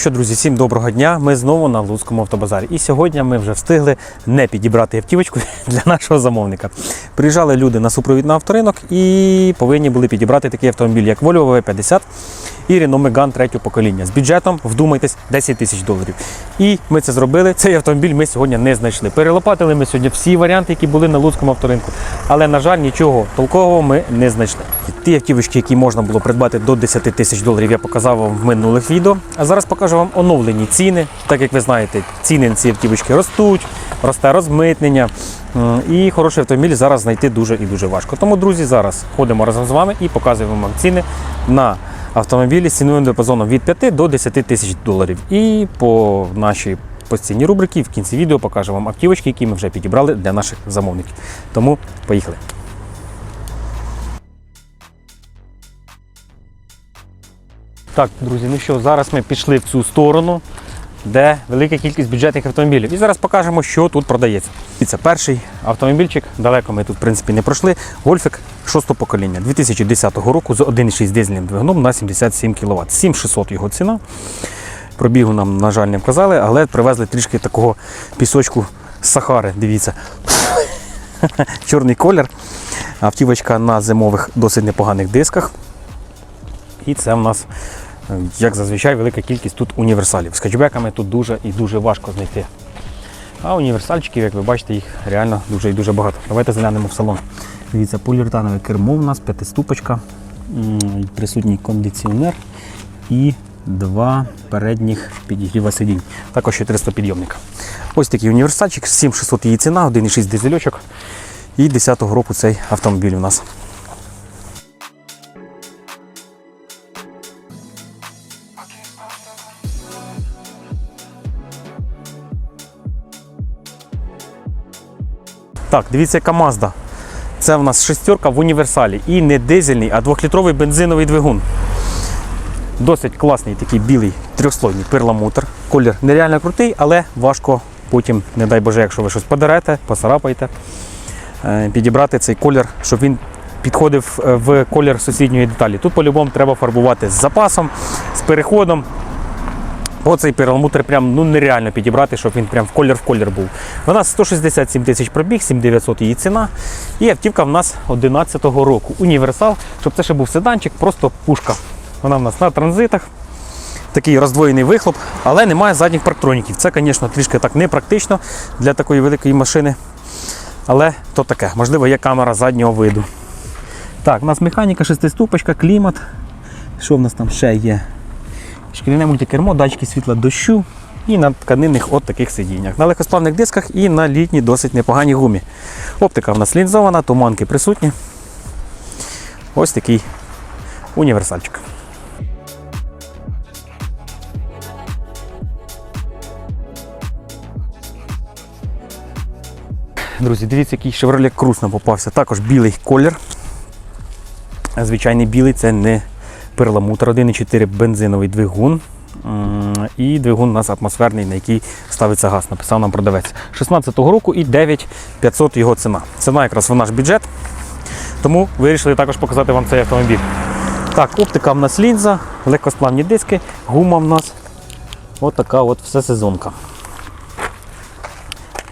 що, друзі, всім доброго дня. Ми знову на Луцькому автобазарі. І сьогодні ми вже встигли не підібрати автівочку для нашого замовника. Приїжджали люди на супровід на авторинок і повинні були підібрати такий автомобіль, як Volvo V50 і Renault Megane третього покоління. З бюджетом, вдумайтесь, 10 тисяч доларів. І ми це зробили. Цей автомобіль ми сьогодні не знайшли. Перелопатили ми сьогодні всі варіанти, які були на Луцькому авторинку. Але, на жаль, нічого толкового ми не знайшли. Ті автівочки, які можна було придбати до 10 тисяч доларів, я показав вам в минулих відео. А зараз покажу вам оновлені ціни. Так як ви знаєте, ціни на ці автівочки ростуть, росте розмитнення. І хороший автомобіль зараз знайти дуже і дуже важко. Тому, друзі, зараз ходимо разом з вами і показуємо вам ціни на автомобілі з ціною діапазоном від 5 до 10 тисяч доларів. І по нашій постійній рубрики в кінці відео покажу вам автівочки, які ми вже підібрали для наших замовників. Тому поїхали. Так, друзі, ну що, зараз ми пішли в цю сторону, де велика кількість бюджетних автомобілів. І зараз покажемо, що тут продається. І це перший автомобільчик. Далеко ми тут, в принципі, не пройшли. Гольфик 6 покоління 2010 року з 1,6 дизельним двигуном на 77 кВт. 7600 його ціна. Пробігу нам, на жаль, не вказали, але привезли трішки такого пісочку Сахари. Дивіться. Чорний колір. Автівочка на зимових досить непоганих дисках. І це в нас, як зазвичай, велика кількість тут універсалів. З хетчбеками тут дуже і дуже важко знайти. А універсальчиків, як ви бачите, їх реально дуже і дуже багато. Давайте заглянемо в салон. Дивіться, поліуретанове кермо у нас, п'ятиступочка, присутній кондиціонер і два передніх підігріва сидінь. Також 400 підйомника. Ось такий універсальчик, 7600 її ціна, 1,6 дизельочок. І 10-го року цей автомобіль у нас. Так, дивіться, яка Mazda. Це в нас шестерка в універсалі. І не дизельний, а двохлітровий бензиновий двигун. Досить класний такий білий трьохслойний перламутр. Колір нереально крутий, але важко потім, не дай Боже, якщо ви щось подарете, поцарапаєте, е, підібрати цей колір, щоб він підходив е, в колір сусідньої деталі. Тут по-любому треба фарбувати з запасом, з переходом. Бо цей перламутр прям ну нереально підібрати, щоб він прям в колір в колір був. Нас 167 тисяч пробіг, 7900 її ціна. І автівка в нас 11-го року. Універсал, щоб це ще був седанчик, просто пушка. Вона в нас на транзитах. Такий роздвоєний вихлоп, але немає задніх парктроніків. Це, звісно, трішки так непрактично для такої великої машини. Але то таке, можливо, є камера заднього виду. Так, у нас механіка, шестиступочка, клімат. Що в нас там ще є? Шкіряне мультикермо, датчики світла дощу і на тканинних от таких сидіннях. На легкосплавних дисках і на літній досить непоганій гумі. Оптика в нас лінзована, туманки присутні. Ось такий універсальчик. Друзі, дивіться, який Chevrolet Cruze нам попався. Також білий колір. Звичайний білий це не перламутр 1,4 бензиновий двигун. І двигун у нас атмосферний, на який ставиться газ, написав нам продавець. 16-го року і 9500 його ціна. Ціна якраз в наш бюджет. Тому вирішили також показати вам цей автомобіль. Так, оптика в нас лінза, легкосплавні диски, гума в нас. От така от всесезонка.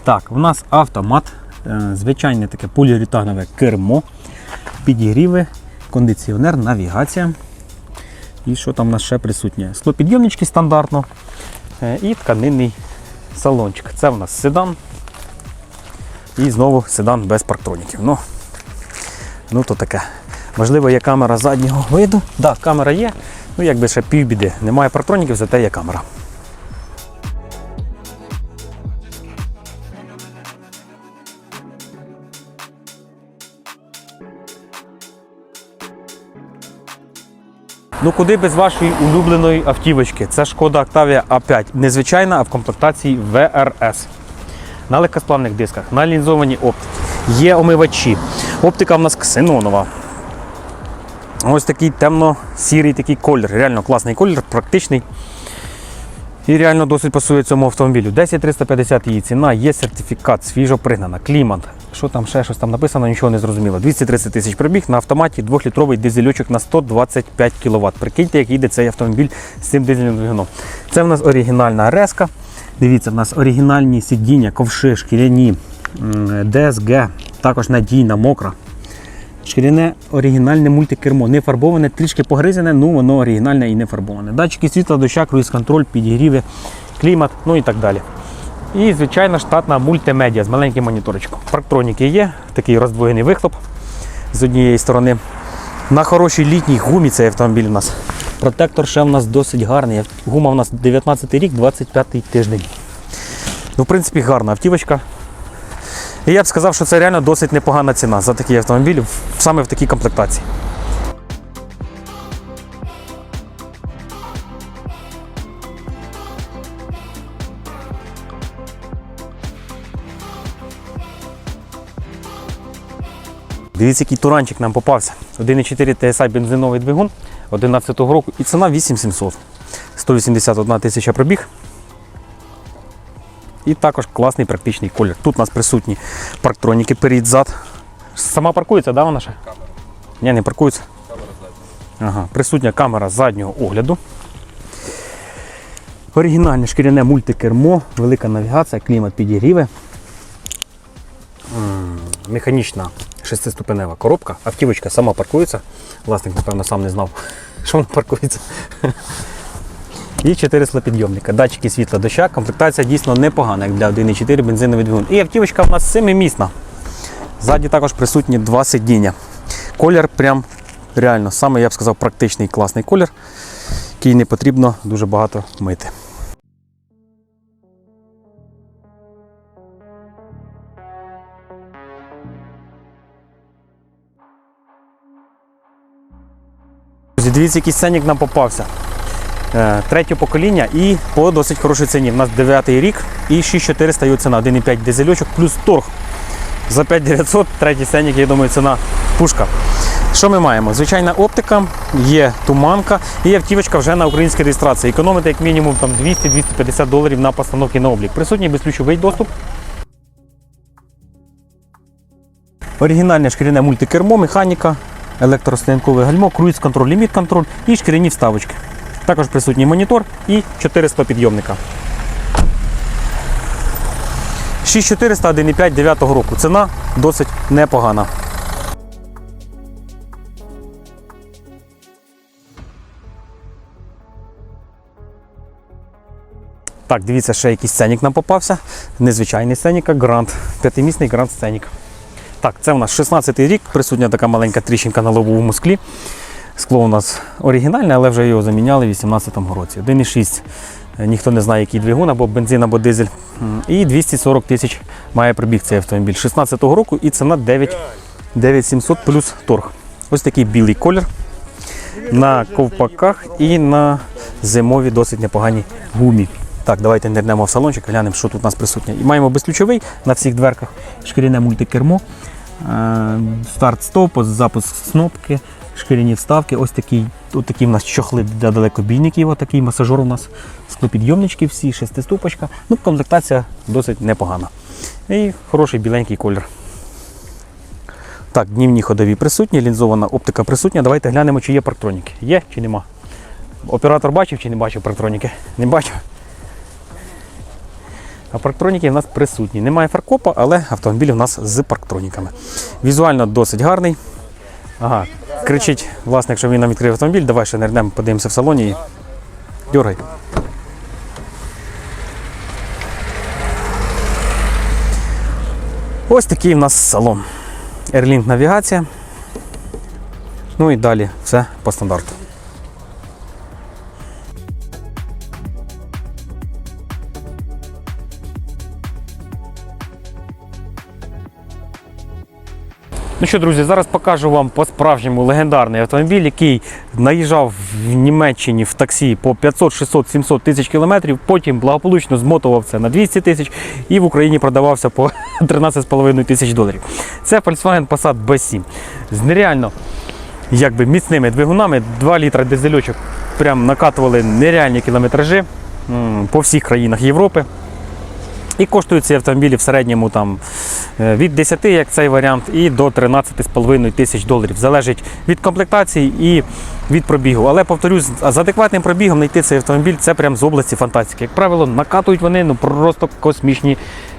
Так, в нас автомат, е, звичайне таке поліуретанове кермо, підігріви, кондиціонер, навігація. І що там у нас ще присутнє? Склопідйомнички стандартно е, і тканинний салончик. Це в нас седан. І знову седан без парктроніків. Ну, ну то таке. Можливо, є камера заднього виду. Так, да, камера є. Ну, якби ще півбіди. Немає парктроніків, зате є камера. Ну куди без вашої улюбленої автівочки? Це шкода Octavia A5. Незвичайна, а в комплектації VRS. На легкосплавних дисках, на лінзованій оптиці. Є омивачі. Оптика в нас ксенонова. Ось такий темно-сірий такий колір. Реально класний колір, практичний. І реально досить пасує цьому автомобілю. 10350 її ціна, є сертифікат, свіжо пригнана, клімат, що там ще щось там написано, нічого не зрозуміло. 230 тисяч пробіг на автоматі, 2-літровий дизельочок на 125 кВт. Прикиньте, як їде цей автомобіль з цим дизельним двигуном. Це в нас оригінальна реска. Дивіться, в нас оригінальні сидіння, ковши, шкіряні, ДСГ, також надійна, мокра. Шкіряне оригінальне мультикермо, не фарбоване, трішки погризене, ну воно оригінальне і не фарбоване. Датчики світла, доща, круїз-контроль, підігріви, клімат, ну і так далі. І, звичайно, штатна мультимедіа з маленьким моніторчиком. Парктроніки є, такий роздвоєний вихлоп з однієї сторони. На хорошій літній гумі цей автомобіль у нас. Протектор ще в нас досить гарний. Гума у нас 19 рік, 25 тиждень. Ну, в принципі, гарна автівочка. І я б сказав, що це реально досить непогана ціна за такий автомобіль саме в такій комплектації. Дивіться, який туранчик нам попався. 1,4 TSI бензиновий двигун 11 року і ціна 8700. 181 тисяча пробіг. І також класний практичний колір. Тут у нас присутні парктроніки перед зад. Сама паркується, да, вона ще? Камера. Ні, не паркується. Ага, присутня камера заднього огляду. Оригінальне шкіряне мультикермо, велика навігація, клімат підігріви. М, Механічна шестиступенева коробка. Автівочка сама паркується. Власник, напевно, сам не знав, що вона паркується. І 4 слопідйомника. Датчики світла доща. Комплектація дійсно непогана, як для 1,4 бензиновий двигун. І автівочка в нас семимісна. Ззаді також присутні два сидіння. Колір прям реально, саме я б сказав, практичний класний колір, який не потрібно дуже багато мити. Дивіться, який сценік нам попався. Е, Третє покоління і по досить хорошій ціні. У нас 9 рік і 6400 його ціна, 1,5 дизельочок плюс торг. За 5900 третій сценік, я думаю, ціна пушка. Що ми маємо? Звичайна оптика, є туманка і автівочка вже на українській реєстрації. Економити як мінімум там 200-250 доларів на постановки на облік. Присутній безключовий доступ. Оригінальне шкіряне мультикермо, механіка, електростоянкове гальмо, круїз-контроль, ліміт-контроль і шкіряні вставочки. Також присутній монітор і 400 підйомника. 6400 1,5 9 року. Ціна досить непогана. Так, дивіться, ще якийсь сценік нам попався. Незвичайний сценік, а грант. П'ятимісний грант сценік. Так, це у нас 16 й рік, присутня така маленька тріщинка на лобовому склі. Скло у нас оригінальне, але вже його заміняли в 2018 році. 1,6. Е, Ніхто не знає, який двигун, або бензин, або дизель. І 240 тисяч має пробіг цей автомобіль 16 року і ціна 9700 плюс торг. Ось такий білий колір на ковпаках і на зимовій досить непоганій гумі. Так, давайте нирнемо в салончик, глянемо, що тут у нас присутнє. І маємо безключовий на всіх дверках, шкіряне мультикермо, е, старт-стоп, запуск кнопки, шкіряні вставки. Ось такий, от такі в нас чохли для далекобійників, отакий масажор у нас, склопідйомнички всі, шестиступочка. Ну, комплектація досить непогана. І хороший біленький колір. Так, днівні ходові присутні, лінзована оптика присутня. Давайте глянемо, чи є парктроніки. Є чи нема. Оператор бачив чи не бачив парктроніки? Не бачив. А парктроніки в нас присутні. Немає фаркопа, але автомобіль у нас з парктроніками. Візуально досить гарний. Ага, кричить власник, що він нам відкрив автомобіль. Давай ще нернемо, подивимося в салоні і дергай. Ось такий в нас салон. Airlink навігація. Ну і далі все по стандарту. Що, друзі, зараз покажу вам по-справжньому легендарний автомобіль, який наїжджав в Німеччині в таксі по 500, 600, 700 тисяч кілометрів, потім благополучно змотував це на 200 тисяч і в Україні продавався по 13,5 тисяч доларів. Це Volkswagen Passat B7 з нереально якби, міцними двигунами, 2 літра дизельочок прям накатували нереальні кілометражі по всіх країнах Європи. І коштують ці автомобілі в середньому там Е, Від 10, як цей варіант, і до 13,5 тисяч доларів. Залежить від комплектації і від пробігу. Але повторюсь, з адекватним пробігом знайти цей автомобіль це прям з області фантастики. Як правило, накатують вони ну просто космічні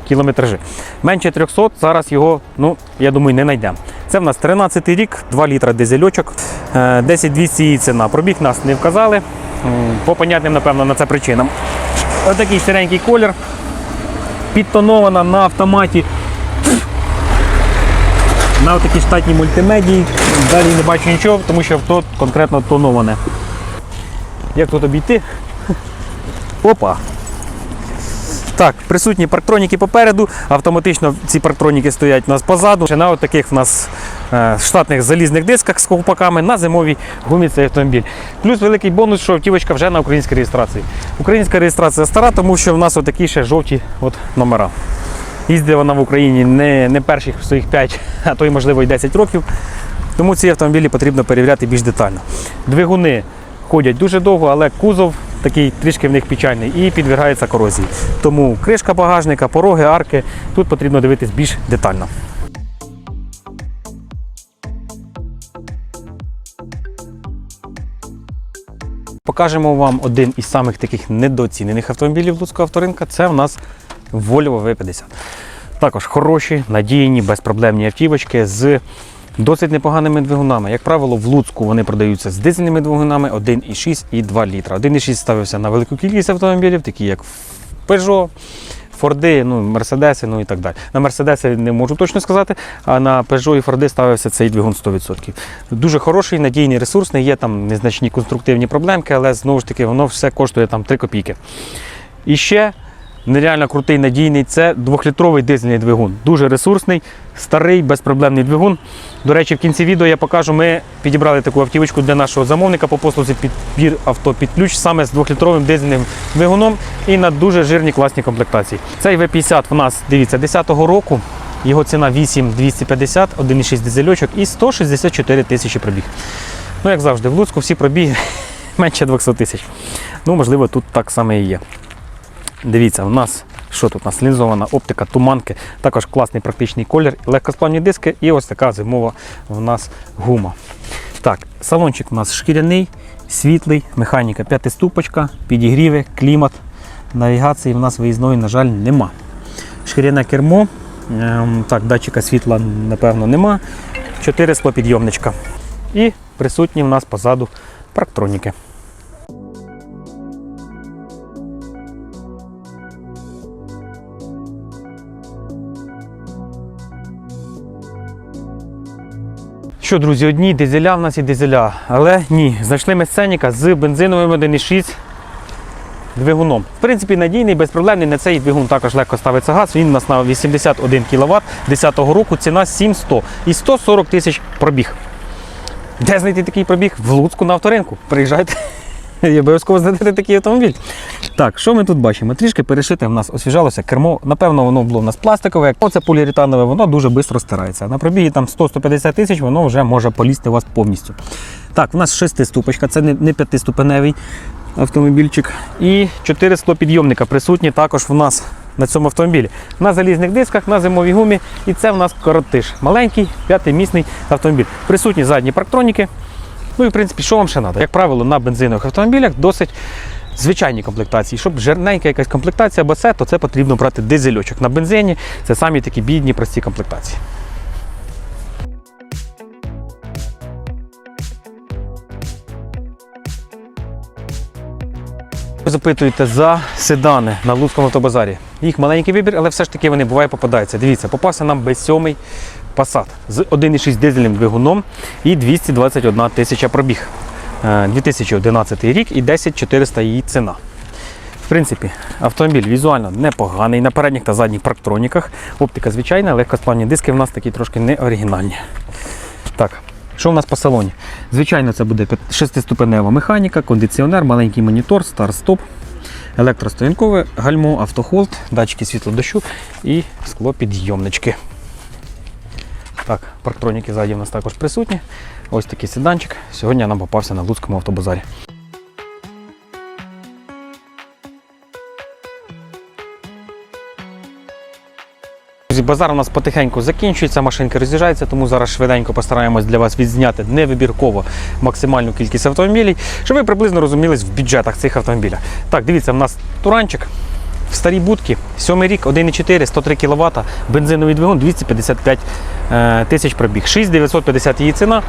кілометражі. Менше 300, зараз його, ну, я думаю, не знайдемо. Це в нас 13 рік, 2 літра дизельочок, е, 10 200 її ціна. Пробіг нас не вказали. По понятним, напевно, на це причинам. Отакий сиренький колір. Підтонована на автоматі. На такій штатній мультимедії. Далі не бачу нічого, тому що авто конкретно тоноване. Як тут обійти? Опа! Так, присутні парктроніки попереду, автоматично ці парктроніки стоять у нас позаду. На таких в нас е, штатних залізних дисках з ковпаками на зимовій гумі цей автомобіль. Плюс великий бонус, що автівочка вже на українській реєстрації. Українська реєстрація стара, тому що в нас отакі ще жовті от номера. Їздила вона в Україні не, не перших своїх 5, а то й можливо і 10 років. Тому ці автомобілі потрібно перевіряти більш детально. Двигуни ходять дуже довго, але кузов такий трішки в них печальний і підвергається корозії. Тому кришка багажника, пороги, арки тут потрібно дивитись більш детально. Покажемо вам один із самих таких недооцінених автомобілів Луцького авторинка. Це в нас Volvo V50. Також хороші, надійні, безпроблемні автівочки з досить непоганими двигунами. Як правило, в Луцьку вони продаються з дизельними двигунами 1,6 і 2 літра. 1,6 ставився на велику кількість автомобілів, такі як Peugeot, Форди, ну, Мерседеси, ну і так далі. На Мерседеси не можу точно сказати, а на Peugeot і Форди ставився цей двигун 100%. Дуже хороший, надійний, ресурсний, є там незначні конструктивні проблемки, але знову ж таки воно все коштує там 3 копійки. І ще нереально крутий, надійний це двохлітровий дизельний двигун. Дуже ресурсний, старий, безпроблемний двигун. До речі, в кінці відео я покажу, ми підібрали таку автівочку для нашого замовника по послузі підбір авто під ключ саме з двохлітровим дизельним двигуном і на дуже жирні класні комплектації. Цей V50 в нас, дивіться, 10-го року. Його ціна 8250, 1,6 дизельочок і 164 тисячі пробіг. Ну, як завжди, в Луцьку всі пробіги менше 200 тисяч. Ну, можливо, тут так само і є. Дивіться, у нас що тут у нас лінзована оптика, туманки, також класний практичний колір, легкосплавні диски і ось така зимова у нас гума. Так, салончик у нас шкіряний, світлий, механіка п'ятиступочка, підігріви, клімат. Навігації в нас виїзної, на жаль, нема. Шкіряне кермо. Ем, так, датчика світла, напевно, нема. Чотири склопідйомничка. І присутні в нас позаду парктроніки. Що, друзі, одні дизеля в нас і дизеля. Але ні, знайшли ми сценіка з бензиновим 1,6 двигуном. В принципі, надійний, безпроблемний. На цей двигун також легко ставиться газ. Він у нас на 81 кВт 10-го року, ціна 7100 і 140 тисяч пробіг. Де знайти такий пробіг? В Луцьку на авторинку. Приїжджайте. І обов'язково знайдете такий автомобіль. Так, що ми тут бачимо? Трішки перешите в нас освіжалося кермо. Напевно, воно було в нас пластикове. Оце поліуретанове, воно дуже швидко стирається. На пробігі там 100-150 тисяч, воно вже може полізти у вас повністю. Так, у нас шестиступочка, це не, не п'ятиступеневий автомобільчик. І чотири склопідйомника присутні також в нас на цьому автомобілі. На залізних дисках, на зимовій гумі. І це в нас коротиш. Маленький, п'ятимісний автомобіль. Присутні задні парктроніки. Ну і в принципі, що вам ще треба? Як правило, на бензинових автомобілях досить звичайні комплектації. Щоб жирненька якась комплектація, або це, то це потрібно брати дизельочок. На бензині це самі такі бідні, прості комплектації. Ви запитуєте за седани на Луцькому автобазарі. Їх маленький вибір, але все ж таки вони буває попадаються. Дивіться, попався нам B7 Passat з 1,6 дизельним двигуном і 221 тисяча пробіг. Е, 2011 рік і 10400 її ціна. В принципі, автомобіль візуально непоганий на передніх та задніх парктроніках. Оптика звичайна, легкосплавні диски в нас такі трошки не оригінальні. Так, що в нас по салоні? Звичайно, це буде 6-ступенева механіка, кондиціонер, маленький монітор, старт-стоп, електростоянкове гальмо, автохолд, датчики світло-дощу і склопідйомнички. Так, парктроніки ззаді в нас також присутні. Ось такий седанчик. Сьогодні нам попався на Луцькому автобазарі. Друзі, базар у нас потихеньку закінчується, машинки роз'їжджаються, тому зараз швиденько постараємось для вас відзняти невибірково максимальну кількість автомобілів, щоб ви приблизно розумілись в бюджетах цих автомобілів. Так, дивіться, в нас туранчик. В старій будці, сьомий рік, 1,4, 103 кВт, бензиновий двигун 255 е, тисяч пробіг. 6950 її ціна.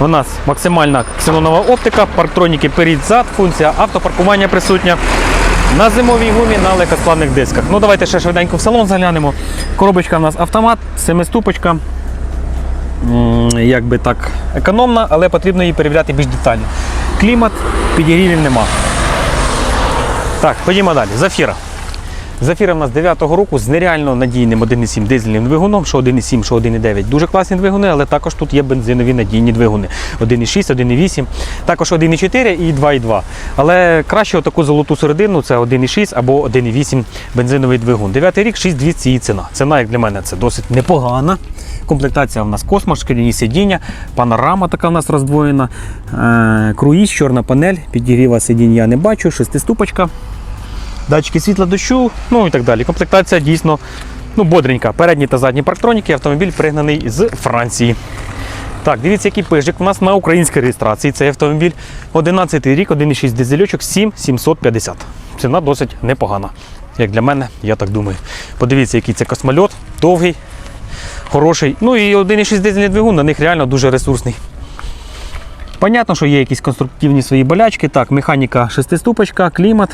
У нас максимальна ксенонова оптика, парктроніки перед-зад, функція автопаркування присутня. На зимовій гумі на легкоскладних дисках. Ну давайте ще швиденько в салон заглянемо. Коробочка у нас автомат, семиступочка. Як би так економна, але потрібно її перевіряти більш детально. Клімат, підігрівів нема. Так, ходімо далі. Зафіра. Зафіра в нас 9-го року з нереально надійним 1,7 дизельним двигуном, що 1,7, що 1,9. Дуже класні двигуни, але також тут є бензинові надійні двигуни. 1,6, 1,8, також 1,4 і 2,2. Але краще таку золоту середину це 1,6 або 1,8 бензиновий двигун. 9 рік 6200 її ціна. Ціна, як для мене, це досить непогана. Комплектація в нас космос, шкіряні сидіння, панорама така в нас роздвоєна, е, круїз, чорна панель, підігріва сидінь я не бачу, шестиступочка датчики світла дощу, ну і так далі. Комплектація дійсно ну, бодренька. Передні та задні парктроніки, автомобіль пригнаний з Франції. Так, дивіться, який пижик у нас на українській реєстрації. Цей автомобіль 11 рік, 1,6 дизельочок, 7750. Ціна досить непогана. Як для мене, я так думаю. Подивіться, який це космольот, довгий, хороший. Ну і 1,6 дизельний двигун, на них реально дуже ресурсний. Понятно, що є якісь конструктивні свої болячки. Так, механіка шестиступочка, клімат.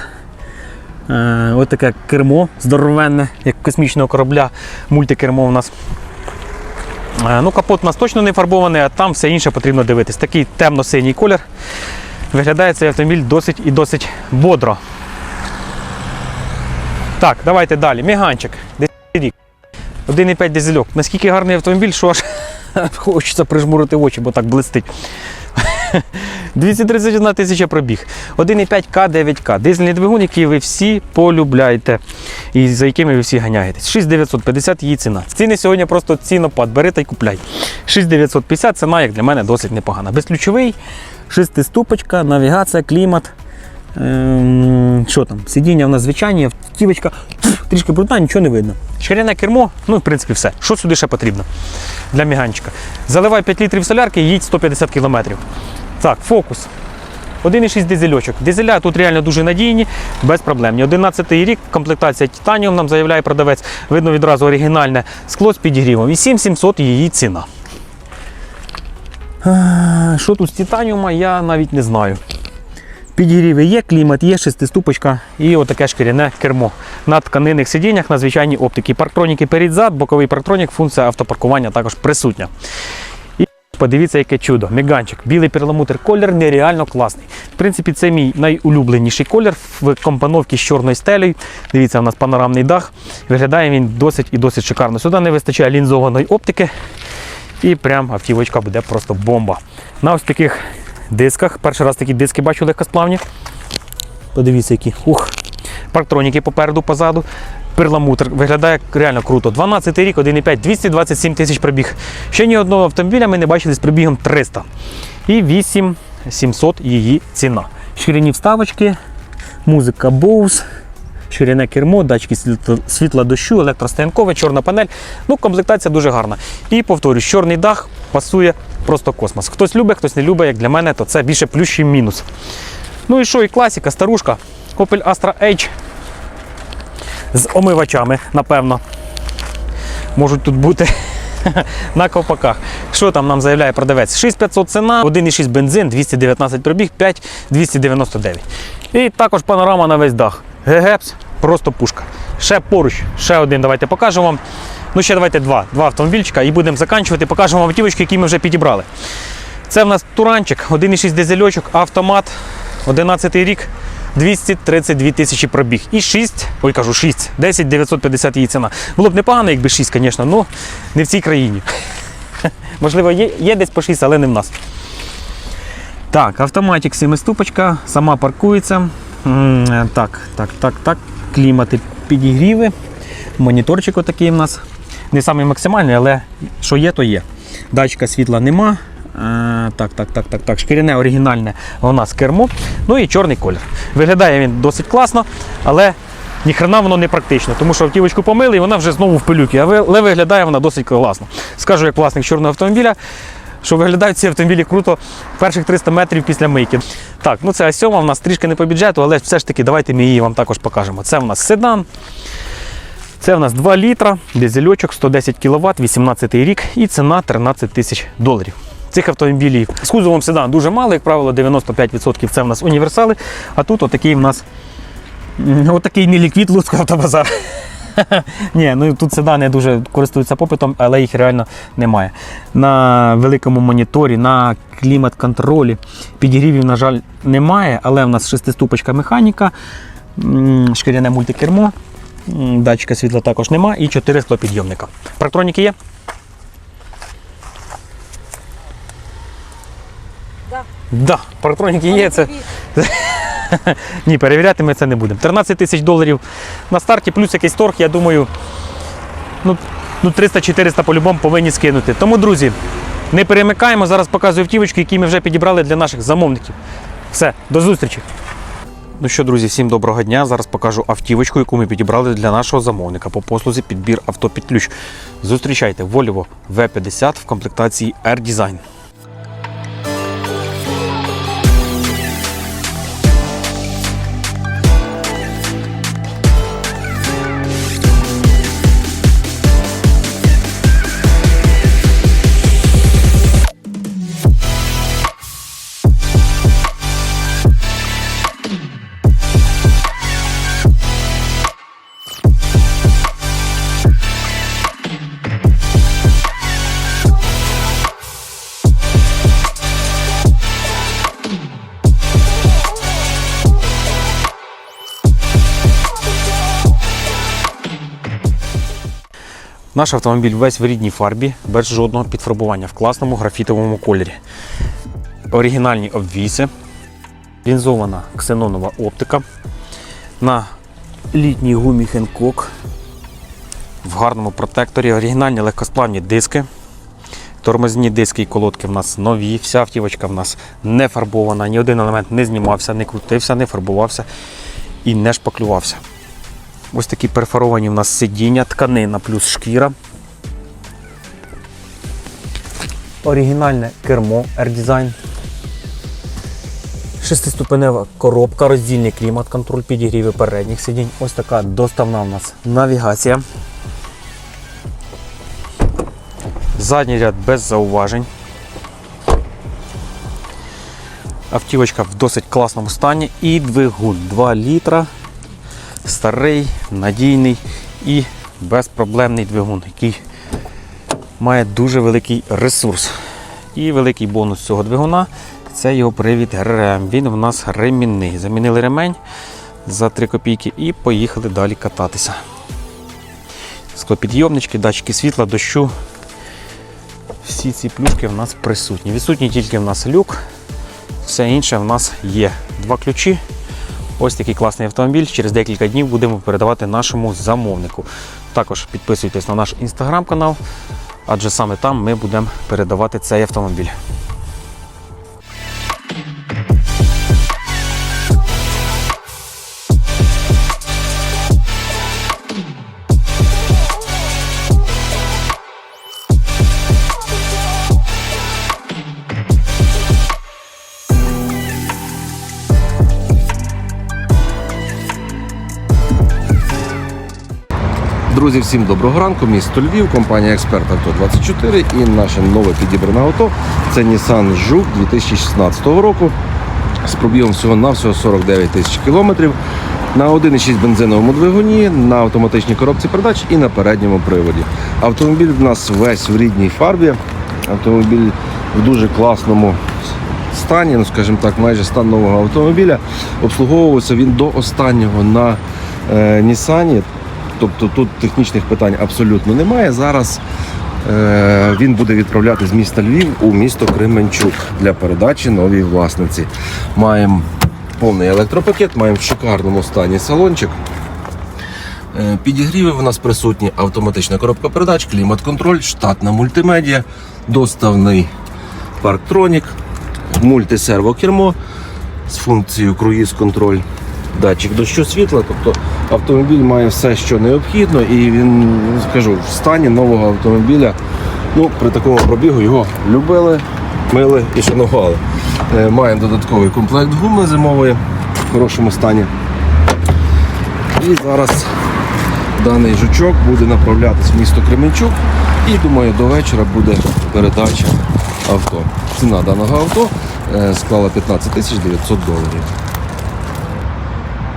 Е, ось таке кермо здоровенне, як космічного корабля. Мультикермо у нас. Е, ну, капот у нас точно не фарбований, а там все інше потрібно дивитись. Такий темно-синій колір. Виглядає цей автомобіль досить і досить бодро. Так, давайте далі. Міганчик. 10 рік. 1,5 дизельок. Наскільки гарний автомобіль, що аж хочеться прижмурити очі, бо так блистить. 231 тисяча пробіг. 1,5 К9К. Дизельний двигун, який ви всі полюбляєте і за якими ви всі ганяєтесь. 6950 її ціна. Ціни сьогодні просто цінопад. Бери та й купляй. 6950 ціна, як для мене, досить непогана. Безключовий, шестиступочка, навігація, клімат. Ем, що там? Сидіння в нас звичайні, автівочка трішки брудна, нічого не видно. Шкіряне кермо, ну в принципі все. Що сюди ще потрібно для міганчика? Заливай 5 літрів солярки і їдь 150 км. Так, фокус. 1,6 дизельочок. Дизеля тут реально дуже надійні, безпроблемні. 11 рік, комплектація Титаніум нам заявляє продавець. Видно відразу оригінальне скло з підігрівом. І 7700 її ціна. Е, Що тут з титаніума, я навіть не знаю. Підігріви є, клімат є, шестиступочка і отаке шкіряне кермо. На тканинних сидіннях на звичайній оптиці. Парктроніки перед-зад, боковий парктронік, функція автопаркування також присутня. Подивіться, яке чудо. Меганчик, білий перламутр, колір нереально класний. В принципі, це мій найулюбленіший колір в компоновці з чорною стелею. Дивіться, у нас панорамний дах. Виглядає він досить і досить шикарно. Сюди не вистачає лінзованої оптики. І прям автівочка буде просто бомба. На ось таких дисках. Перший раз такі диски бачу легкосплавні. Подивіться, які. Ух. Парктроніки попереду, позаду. Перламутр виглядає реально круто. 12 рік, 1,5, 227 тисяч пробіг. Ще ні одного автомобіля ми не бачили з пробігом 300. І 8700 її ціна. Шкіряні вставочки, музика Bose, шкіряне кермо, датчики світла, дощу, електростоянкове, чорна панель. Ну, комплектація дуже гарна. І повторюсь, чорний дах пасує просто космос. Хтось любить, хтось не любить, як для мене, то це більше плюс, ніж мінус. Ну і що, і класика, старушка. Opel Astra H з омивачами, напевно. Можуть тут бути на ковпаках. Що там нам заявляє продавець? 6500 ціна, 1,6 бензин, 219 пробіг, 5 299. І також панорама на весь дах. Гегепс, просто пушка. Ще поруч, ще один давайте покажемо вам. Ну, ще давайте два. Два автомобільчика і будемо заканчувати. Покажемо вам автівочки, які ми вже підібрали. Це в нас туранчик, 1,6 дизельочок, автомат, 11 рік, 232 тисячі пробіг. І 6, ой кажу 6, 10 950 її ціна. Було б непогано, якби 6, звісно, але не в цій країні. Можливо, є, є десь по 6, але не в нас. Так, автоматик 7-ступочка, сама паркується. Так, так, так, так. Клімати підігріви. Моніторчик отакий у нас. Не самий максимальний, але що є, то є. Датчика світла нема. Е, Так, так, так, так, так. Шкіряне оригінальне у нас кермо. Ну і чорний колір. Виглядає він досить класно, але ніхрена воно не практично, тому що автівочку помили і вона вже знову в пилюки, але виглядає вона досить класно. Скажу як власник чорного автомобіля, що виглядають ці автомобілі круто перших 300 метрів після мийки. Так, ну це А7 в нас трішки не по бюджету, але все ж таки давайте ми її вам також покажемо. Це в нас седан. Це в нас 2 літра, дизельочок, 110 кВт, 18 рік і ціна 13 тисяч доларів. Цих автомобілів з кузовом седан дуже мало, як правило, 95% це в нас універсали, а тут отакий в нас отакий неліквід Луцького автобазар. Ні, ну тут седани дуже користуються попитом, але їх реально немає. На великому моніторі, на клімат-контролі підігрівів, на жаль, немає, але в нас шестиступочка механіка, шкіряне мультикермо, датчика світла також нема і 4 склопідйомника. Парктроніки є? Да. Да, парктроніки є. Це... Ні, перевіряти ми це не будемо. 13 тисяч доларів на старті, плюс якийсь торг, я думаю, ну, ну 300-400 по-любому повинні скинути. Тому, друзі, не перемикаємо. Зараз показую автівочки, які ми вже підібрали для наших замовників. Все, до зустрічі. Ну що, друзі, всім доброго дня. Зараз покажу автівочку, яку ми підібрали для нашого замовника по послузі підбір авто під ключ. Зустрічайте Volvo V50 в комплектації R-Design. Наш автомобіль весь в рідній фарбі, без жодного підфарбування в класному графітовому кольорі. Оригінальні обвіси, лінзована ксенонова оптика. На літній гумі Хенкок. В гарному протекторі, оригінальні легкосплавні диски. Тормозні диски і колодки в нас нові. Вся автівочка в нас не фарбована, ні один елемент не знімався, не крутився, не фарбувався і не шпаклювався. Ось такі перфоровані в нас сидіння, тканина плюс шкіра. Оригінальне кермо R-Design. Шестиступенева коробка, роздільний клімат, контроль підігріви передніх сидінь. Ось така доставна у нас навігація. Задній ряд без зауважень. Автівочка в досить класному стані і двигун 2 літра старий, надійний і безпроблемний двигун, який має дуже великий ресурс. І великий бонус цього двигуна це його привід РРМ. Він в нас ремінний. Замінили ремень за 3 копійки і поїхали далі кататися. Склопідйомнички, датчики світла, дощу. Всі ці плюшки в нас присутні. Відсутній тільки в нас люк, все інше в нас є. Два ключі. Ось такий класний автомобіль. Через декілька днів будемо передавати нашому замовнику. Також підписуйтесь на наш інстаграм-канал, адже саме там ми будемо передавати цей автомобіль. Друзі, всім доброго ранку. Місто Львів, компанія Експерт Авто 24 і наше нове підібране авто. Це Nissan Жук 2016 року з пробігом всього на всього 49 тисяч кілометрів. На 1,6 бензиновому двигуні, на автоматичній коробці передач і на передньому приводі. Автомобіль в нас весь в рідній фарбі. Автомобіль в дуже класному стані, ну скажімо так, майже стан нового автомобіля. Обслуговувався він до останнього на е, Нісані. Тобто тут технічних питань абсолютно немає. Зараз е, він буде відправляти з міста Львів у місто Кременчук для передачі новій власниці. Маємо повний електропакет, маємо в шикарному стані салончик. Е, Підігріви в нас присутні автоматична коробка передач, клімат-контроль, штатна мультимедіа, доставний парктронік, мультисервокермо з функцією круїз-контроль. Датчик дощу світла. Тобто автомобіль має все, що необхідно, і він, ну, скажу, в стані нового автомобіля. Ну, при такому пробігу його любили, мили і шанували. Е, Має додатковий комплект гуми зимової в хорошому стані. І зараз даний жучок буде направлятись в місто Кременчук. І думаю, до вечора буде передача авто. Ціна даного авто е, склала 15 тисяч 900 доларів.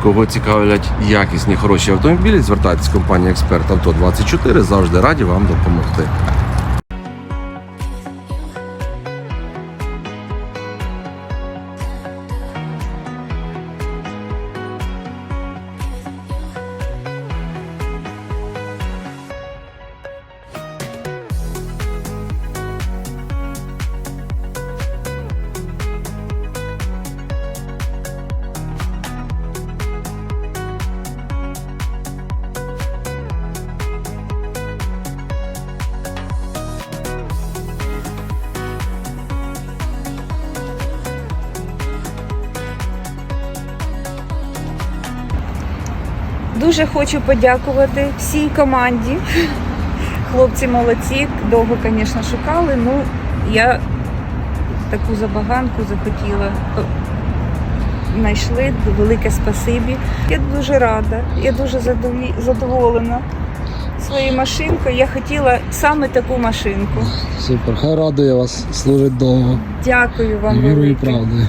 Кого цікавлять якісні хороші автомобілі, звертайтесь в компанію Експерт Авто 24 завжди раді вам допомогти. Дуже хочу подякувати всій команді. Хлопці молодці, довго, звісно, шукали. Ну, я таку забаганку захотіла. Знайшли велике спасибі. Я дуже рада, я дуже задоволена своєю машинкою. Я хотіла саме таку машинку. Супер, хай радує вас, служить довго. Дякую вам Вірою і правдою.